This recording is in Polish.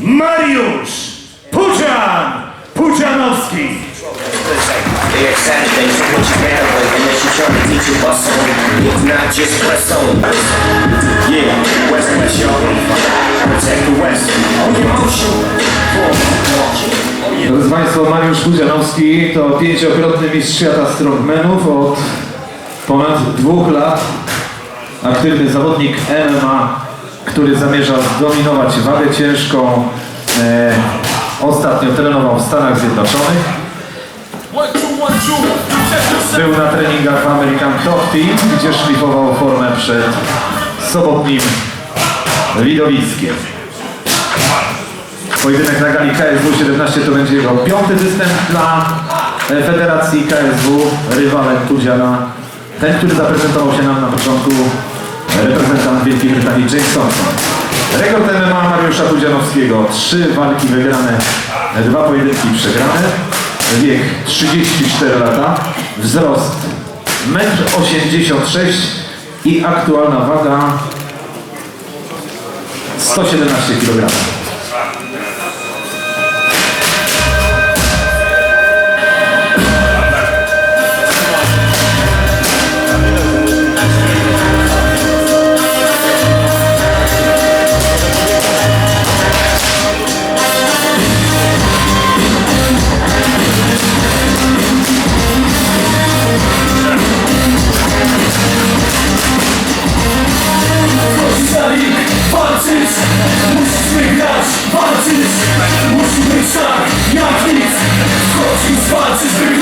Mariusz. Oh, yeah. Drodzy Państwo, Mariusz Pudzianowski to pięciokrotny mistrz świata strongmanów od ponad dwóch lat. Aktywny zawodnik MMA, który zamierza zdominować wagę ciężką. E, ostatnio trenował w Stanach Zjednoczonych. Był na treningach w American Top Team, gdzie szlifował formę przed sobotnim widowiskiem. Pojedynek na gali KSW 17 to będzie jego piąty występ dla e, Federacji KSW, rywalem Pudziana. Ten, który zaprezentował się nam na początku, reprezentant Wielkiej Brytanii James Thompson. Rekord MMA Mariusza Pudzianowskiego. Trzy walki wygrane, dwa pojedynki przegrane. Wiek 34 lata. Wzrost 1,86 m i aktualna waga 117 kg. szach jak nic. Wchodził z walczy z